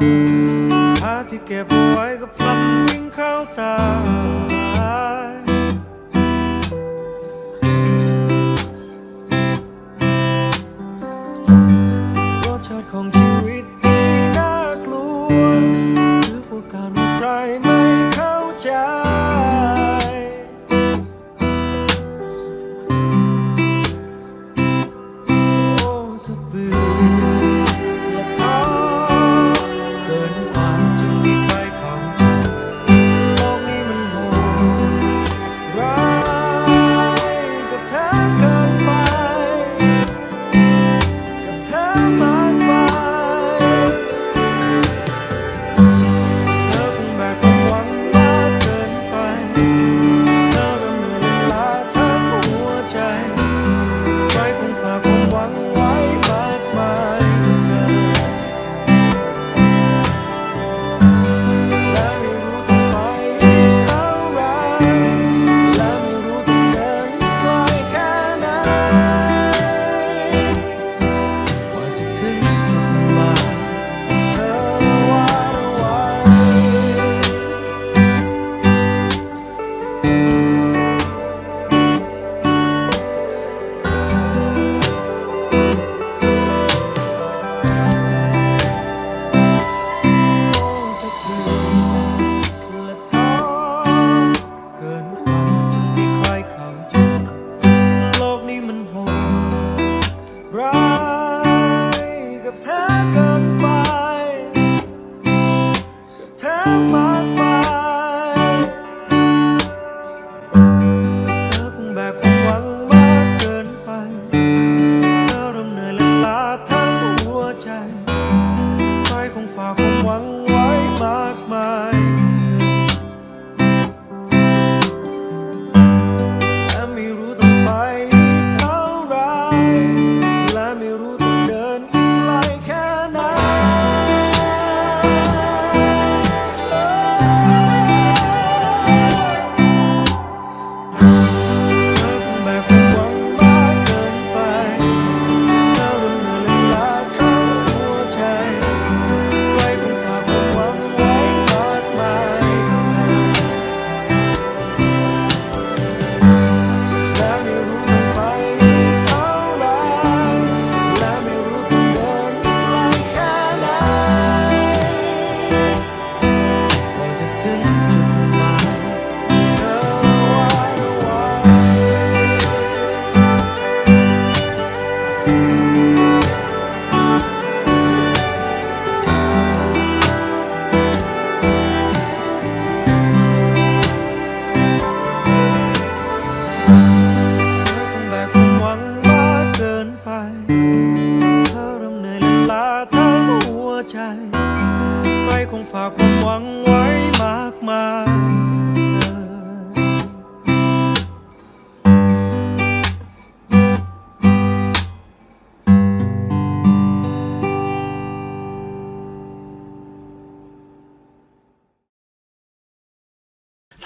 ออกมาที่เก็บเอาไว้ก็พลันวิ่งเข้าตารสชาติของชีวิตที่น่ากลัวคือพวกการว่าใครไม่เข้าใจโอ้ถ้าเบื่อ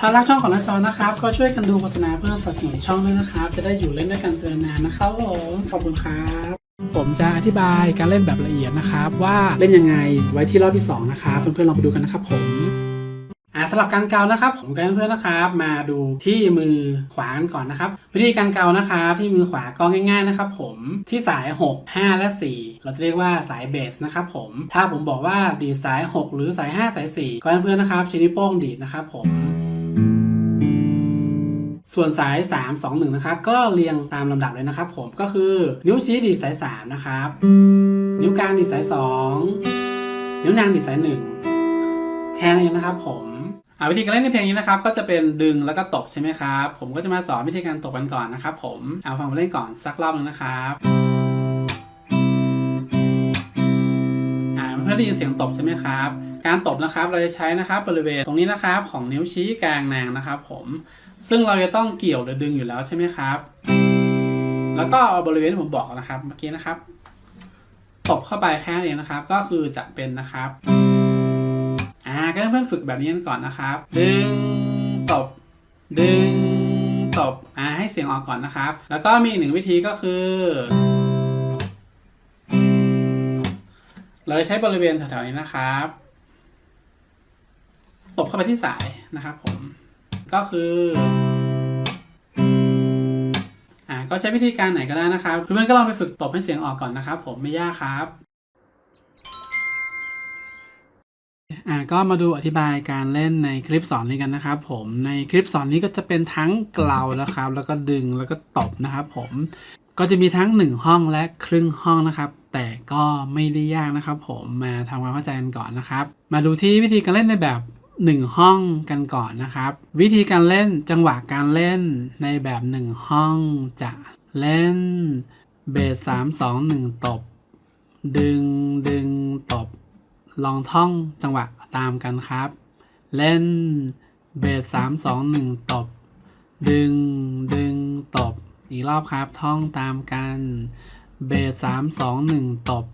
ถ้ารักช่องของน้าจอนะครับ ก็ช่วยกันดูโฆษณาเพื่อสนับสนุนช่องด้วยนะครับ จะได้อยู่เล่นด้วยกันเตือนนานนะครับผมขอบคุณครับ ผมจะอธิบายการเล่นแบบละเอียดนะครับ ว่าเล่นยังไงไว้ที่รอบที่สองนะครับ เพื่อนๆลองไปดูกันนะครับผมอ่าสำหรับการเกานะครับ ผมกับเพื่อนๆนะครับ มาดูที่มือขวากันก่อนนะครับ วิธีการเกานะครับ ที่มือขวาก็ง่ายๆนะครับ ผมที่สาย 6 5 และ 4 เราจะเรียกว่าสายเบสนะครับ ผมถ้าผมบอกว่าดีดสาย 6 หรือสาย 5 สาย 4ก็เพื่อนๆนะครับใช้นิ้วโป้งดีดนะครับ ผม ส่วนสาย 3 2 1 นะครับ ก็เรียงตามลำดับเลยนะครับ ผมก็คือนิ้วชี้ดีดสาย 3 นะครับ นิ้วกลางดีดสาย 2 นิ้วนางดีดสาย 1 แค่นั้นเองนะครับผมอ่าวิธีการเล่นในเพลงนี้นะครับก็จะเป็นดึงแล้วก็ตบใช่ไหมครับ ผมก็จะมาสอนวิธีการตบกันก่อนนะครับผมเอาฟังมาเล่นก่อนสักรอบหนึงนะครับ อนๆได้ยินเสียงตบใช่ไหมครับ การตบนะครับเราจะใช้นะครับบริเวณตรงนี้นะครับของนิ้วชี้กลางนางนะครับ ผมซึ่งเราจะต้องเกี่ยวหรือดึงอยู่แล้วใช่ไหมครับ แล้วก็เอาบริเวณที่ผมบอกนะครับเมื่อกี้นะครับตบเข้าไปแค่นี้นะครับ ก็คือจะเป็นนะครับอ่าก็เพื่อนฝึกแบบนี้กันก่อนนะครับ ดึงตบ ดึงตบอ่าให้เสียงออกก่อนนะครับ แล้วก็มีหนึ่งวิธีก็คือ เราจะใช้บริเวณแถวๆนี้นะครับ ตบเข้าไปที่สายนะครับผม ก็คือ อ่า ก็ใช้วิธีการไหนก็ได้นะครับ เพื่อนๆก็ลองไปฝึกตบให้เสียงออกก่อนนะครับ ผมไม่ยากครับ อ่า ก็มาดูอธิบายการเล่นในคลิปสอนนี้กันนะครับ ผม ในคลิปสอนนี้ก็จะเป็นทั้งเกลานะครับ แล้วก็ดึง แล้วก็ตบนะครับ ผม ก็จะมีทั้ง 1 ห้องและครึ่งห้องนะครับ แต่ก็ไม่ได้ยากนะครับผมมาทำความเข้าใจกันก่อนนะครับ มาดูที่วิธีการเล่นในแบบ 1 ห้องกันก่อนนะครับ วิธีการเล่นจังหวะการเล่นในแบบ 1 ห้องจะเล่นเบสสามสองหนึ่งตบ ดึงดึงตบ ลองท่องจังหวะตามกันครับ เล่นเบสสามสองหนึ่งตบ ดึงดึงตบ อีกรอบครับท่องตามกัน เบสสามสองหนึ่งตบ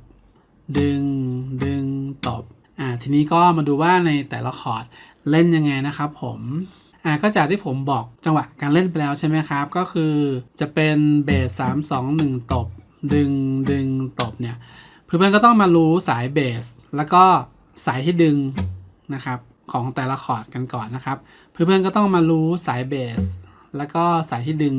ดึง ดึง ตบ อ่า ทีนี้ก็มาดูว่าในแต่ละคอร์ดเล่นยังไงนะครับผม อ่า ก็จากที่ผมบอกจังหวะการเล่นไปแล้วใช่ไหมครับ ก็คือจะเป็นเบสสามสองหนึ่งตบ ดึง ดึง ตบเนี่ย เพื่อนๆก็ต้องมารู้สายเบส แล้วก็สายที่ดึงนะครับของแต่ละคอร์ดกันก่อนนะครับ เพื่อนๆก็ต้องมารู้สายเบส แล้วก็สายที่ดึง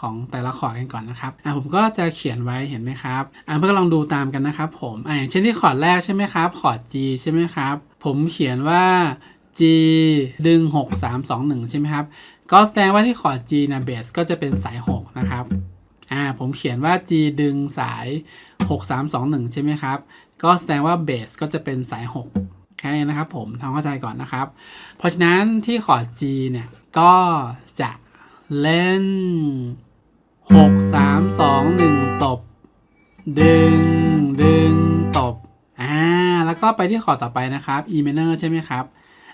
ของแต่ละคอร์ดกันก่อนนะครับอะผมก็จะเขียนไว้เห็นไหมครับอะเพื่อลองดูตามกันนะครับผมอะอย่างเช่นที่คอร์ดแรกใช่ไหมครับคอร์ด G ใช่ไหมครับ ผมเขียนว่า G ดึง 6 3 2 1 ใช่ไหมครับ ก็แสดงว่าที่คอร์ด G นะเบสก็จะเป็นสาย 6 นะครับอ่าผมเขียนว่า G ดึงสาย 6 3 2 1 ใช่ไหมครับ ก็แสดงว่าเบสก็จะเป็นสาย 6 แค่นี้นะครับผมทำเข้าใจก่อนนะครับ เพราะฉะนั้นที่คอร์ด G เนี่ย ก็จะเล่น 6 3 2 1ตบ ดึง ดึง ตบ อ่า แล้วก็ไปที่คอร์ดต่อไปนะครับ E minor ใช่ไหมครับ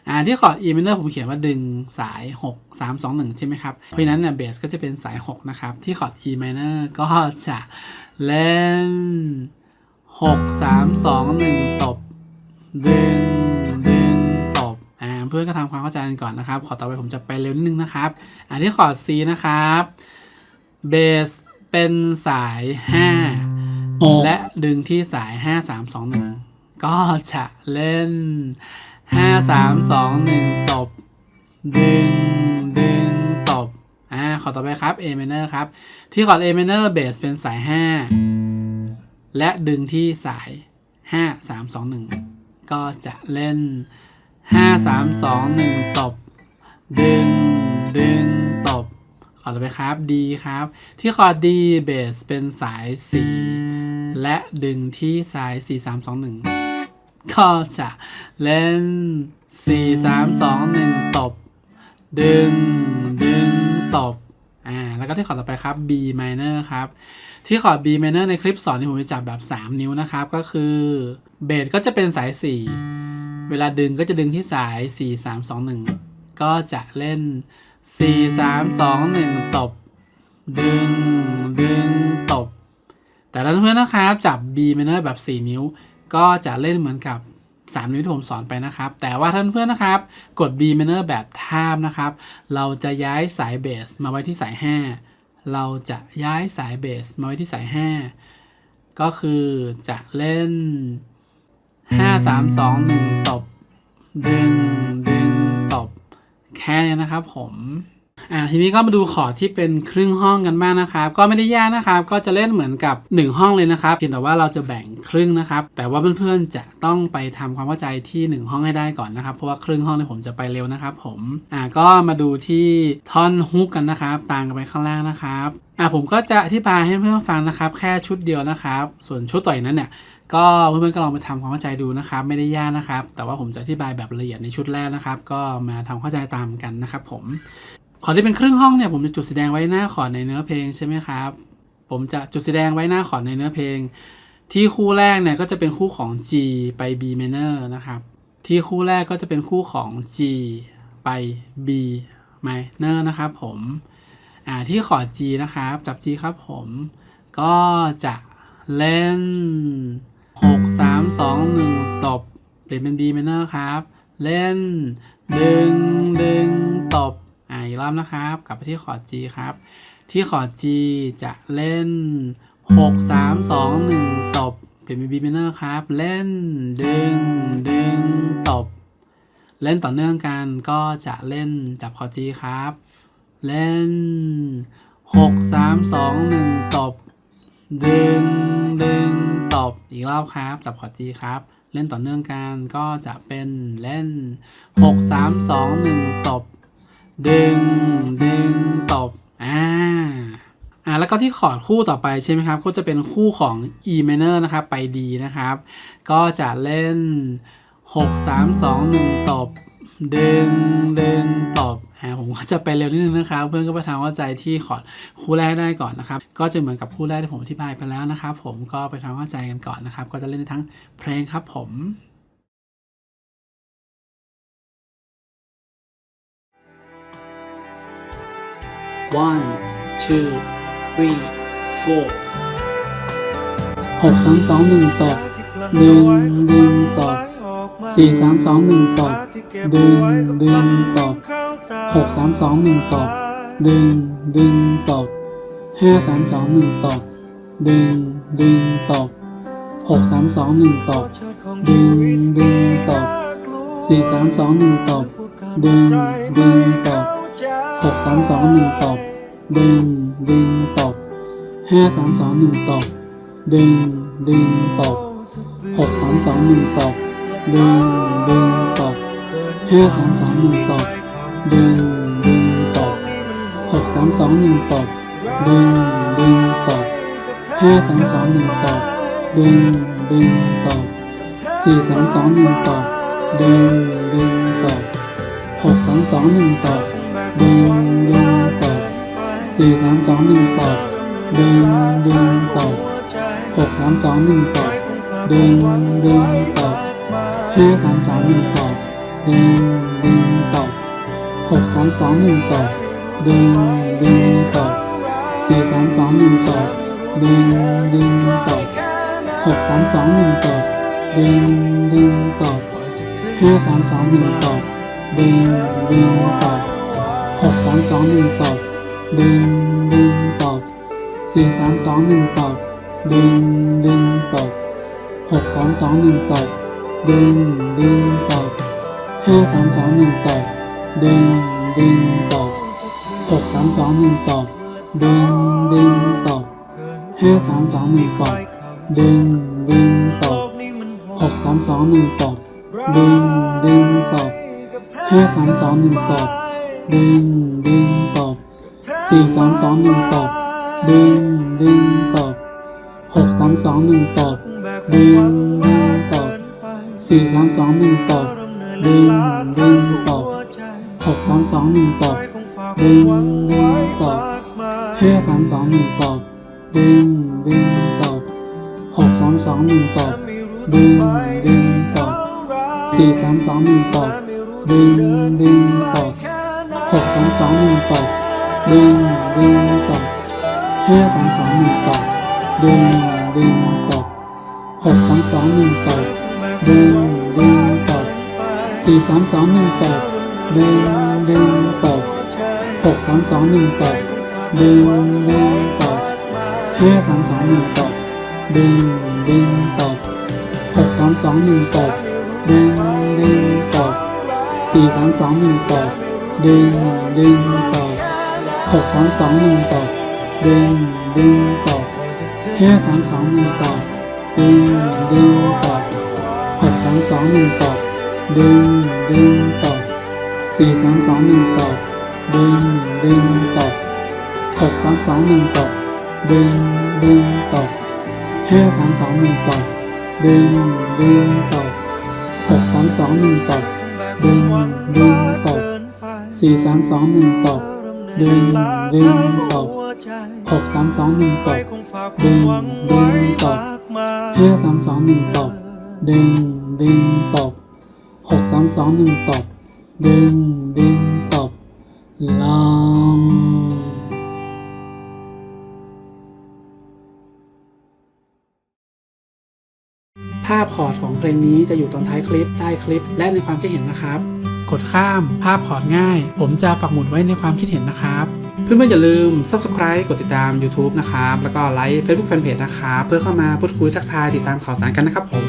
อ่า ที่คอร์ด E minor ผมเขียนว่าดึงสาย 6 3 2 1 ใช่ไหมครับ เพราะฉะนั้นเนี่ยเบสก็จะเป็นสาย 6 นะครับ ที่คอร์ด E minor ก็จะเล่น 6 3 2 1 ตบ ดึง ดึง ตบ อ่า เพื่อนก็ทำความเข้าใจกันก่อนนะครับขอต่อไปผมจะไปเร็วนิดนึงนะครับ อ่าที่คอร์ด C นะครับ เบสเป็นสาย5และดึงที่สาย5 3 2 1ก็จะเล่น5 3 2 1ตบ ดึง ดึง ตบ อ่า ขอต่อไปครับ A minor ครับ ที่คอร์ด A minor เบสเป็นสาย5และดึงที่สาย5 3 2 1ก็จะเล่น5 3 2 1ตบ ดึงดึงตบข อต่อไปครับ D ครับ ที่คอร์ด D เบสเป็นสาย 4 และดึงที่สาย 4 3 2 1 ก็จะเล่น 4 3 2 1 ตบ ดึง ดึง ตบ อ่า แล้วก็ที่คอร์ดต่อไปครับ B minor ครับ ที่คอร์ด B minor ในคลิปสอนที่ผมจะจับแบบ 3 นิ้วนะครับ ก็คือเบสก็จะเป็นสาย 4 เวลาดึงก็จะดึงที่สาย 4 3 2 1 ก็จะเล่น 4 3 2 1ตบ ดึง ดึง ตบ แต่ถ้าเพื่อนนะครับ จับ B minor แบบ 4 นิ้ว ก็จะเล่นเหมือนกับ3นิ้วที่ผมสอนไปนะครับ แต่ว่าท่านเพื่อนนะครับ กด B minor แบบท่าบนะครับ เราจะย้ายสายเบสมาไว้ที่สาย 5 เราจะย้ายสายเบสมาไว้ที่สาย 5 ก็คือจะเล่น 5 3 2 1 ตบ ดึงดึงตบ แค่นี้นะครับผมอ่าทีนี้ก็มาดูคอที่เป็นครึ่งห้องกันบ้างนะครับ ก็ไม่ได้ยากนะครับ ก็จะเล่นเหมือนกับ 1 ห้องเลยนะครับเพียงแต่ว่าเราจะแบ่งครึ่งนะครับ แต่ว่าเพื่อนๆจะต้องไปทำความเข้าใจที่ 1 ห้องให้ได้ก่อนนะครับ เพราะว่าครึ่งห้องเนี่ยผมจะไปเร็วนะครับ ผมอ่าก็มาดูที่ท่อนฮุกกันนะครับ ตามกันไปข้างล่างนะครับอ่าผมก็จะอธิบายให้เพื่อนๆฟังนะครับ แค่ชุดเดียวนะครับ ส่วนชุดต่อยนั้นเนี่ย ก็เพื่อนๆก็ลองไปทำความเข้าใจดูนะครับ ไม่ได้ยากนะครับ แต่ว่าผมจะอธิบายแบบละเอียดในชุดแรกนะครับ ก็มาทำเข้าใจตามกันนะครับ ผมขอที่เป็นครึ่งห้องเนี่ยผมจะจุดสีแดงไว้หน้าขอดในเนื้อเพลงใช่ไหมครับ ผมจะจุดสีแดงไว้หน้าขอดในเนื้อเพลง ที่คู่แรกเนี่ยก็จะเป็นคู่ของ G ไป B minor นะครับ ที่คู่แรกก็จะเป็นคู่ของ G ไป B minor นะครับ ผมอ่าที่คอด G นะครับ จับ G ครับผม ก็จะเล่น 6 3 2 1 ตบ เปลี่ยนเป็น B minor ครับ เล่น ดึง ดึง ตบ อ่าอีกรอบนะครับ กลับไปที่คอร์ด G ครับ ที่คอร์ด G จะเล่น 6 3 2 1 ตบ เปลี่ยนเป็น B minor ครับ เล่น ดึง ดึง ตบ เล่นต่อเนื่องกันก็จะเล่นจับคอร์ด G ครับ เล่น 6 3 2 1 ตบ ดึงดึง ตบอีกรอบครับ จับคอร์ด G ครับ เล่นต่อเนื่องกันก็จะเป็นเล่น 6 3 2 1 ตบ ดึง ดึง ตบ อ่าอ่าแล้วก็ที่คอร์ดคู่ต่อไปใช่ไหมครับ ก็จะเป็นคู่ของ E minor นะครับ ไป D นะครับ ก็จะเล่น 6 3 2 1 ตบ ดึง ดึง ตบ อ่าผมก็จะไปเร็วนิดนึงนะครับ เพื่อนก็ไปทำเข้าใจที่คอร์ดคู่แรกได้ก่อนนะครับ ก็จะเหมือนกับคู่แรกที่ผมอธิบายไปแล้วนะครับ ผมก็ไปทำเข้าใจกันก่อนนะครับ ก็จะเล่นได้ทั้งเพลงครับผม one two three four หกสามสองหนึ่งตบดึงดึงตบสี่สามสองหนึ่งตบดึงดึงตบ หกสามสองหนึ่งตบ ดึง ดึงตบห้าสามสองหนึ่งตบ ดึง ดึงตบหกสามสองหนึ่งตบ ดึง ดึงตบสี่สามสองหนึ่งตบ ดึง ดึงตบหกสามสองหนึ่งตบ ดึง ดึงตบห้าสามสองหนึ่งตบ ดึง ดึงตบหกสามสองหนึ่งตบ ดึง ดึงตบห้าสามสองหนึ่งตบ ดึงดึงตบหกสามสองหนึ่งตบดึงดึงตบห้าสามสองหนึ่งตบดึงดึงตบสี่สามสองหนึ่งตบดึงดึงตบหกสามสองหนึ่งตบดึงดึงตบสี่สามสองหนึ่งตบดึงดึงตบหกสามสองหนึ่งตบดึงดึงตบห้าสามสองหนึ่งตบดึงดึงตบ หกสามสองหนึ่งตบดึงดึงตบสี่สามสองหนึ่งตบดึงดึงตบหกสามสองหนึ่งตบดึงดึงตบห้าสามสองหนึ่งตบดึงดึงตบหกสามสองหนึ่งตบดึงดึงตบสี่สามสองหนึ่งตบดึงดึงตบหกสามสองหนึ่งตบดึงดึงตบห้าสามสองหนึ่งตบ ดึงดึงตบหกสามสองหนึ่งตบดึงดึงตบห้าสามสองหนึ่งตบดึงดึงตบหกสามสองหนึ่งตบดึงดึงตบห้าสามสองหนึ่งตบดึงดึงตบสี่สามสองหนึ่งตบดึงดึงตบ หกสามสองหนึ่งตบดึงดึงตบสี่สามสองหนึ่งตบดึงดึงตบหกสามสองหนึ่งตบดึงดึงตบห้าสามสองหนึ่งตบดึงดึงตบหกสามสองหนึ่งตบดึงดึงตบสี่สามสองหนึ่งตบดึงดึงตบหกสามสองหนึ่งตบดึงดึงตบห้าสามสองหนึ่งตบดึงดึงตบหกสามสองหนึ่งตบดึงดึงตบสี่สามสองหนึ่งตบ ดึงดึงตบหกสามสองหนึ่งตบดึงดึงตบห้าสามสองหนึ่งตบดึงดึงตบหกสามสองหนึ่งตบดึงดึงตบสี่สามสองหนึ่งตบดึงดึงตบหกสามสองหนึ่งตบดึงดึงตบห้าสามสองหนึ่งตบดึงดึงตบหกสามสองหนึ่งตบดึงดึงตบ สี่สามสองหนึ่งตอบดึงดึงตอบหกสามสองหนึ่งตอบดึงดึงตอบห้าสามสองหนึ่งตอบดึงดึงตอบหกสามสองหนึ่งตอบดึงดึงตอบสี่สามสองหนึ่งตอบดึงดึงตอบหกสามสองหนึ่งตอบดึงดึงตบห้าสามสองหนึ่งตอบดึงดึงตอบหกสามสองหนึ่งตอบ ดึง ดึง ตบ ลองภาพคอร์ดของเพลงนี้จะอยู่ตรงท้ายคลิป ใต้คลิป และในความคิดเห็นนะครับ กดข้ามภาพคอร์ดง่าย ผมจะปักหมุดไว้ในความคิดเห็นนะครับ เพื่อนๆอย่าลืม subscribe กดติดตาม YouTube นะครับ แล้วก็ไลค์ Facebook Fanpage นะครับ เพื่อเข้ามาพูดคุยทักทายติดตามข่าวสารกันนะครับผม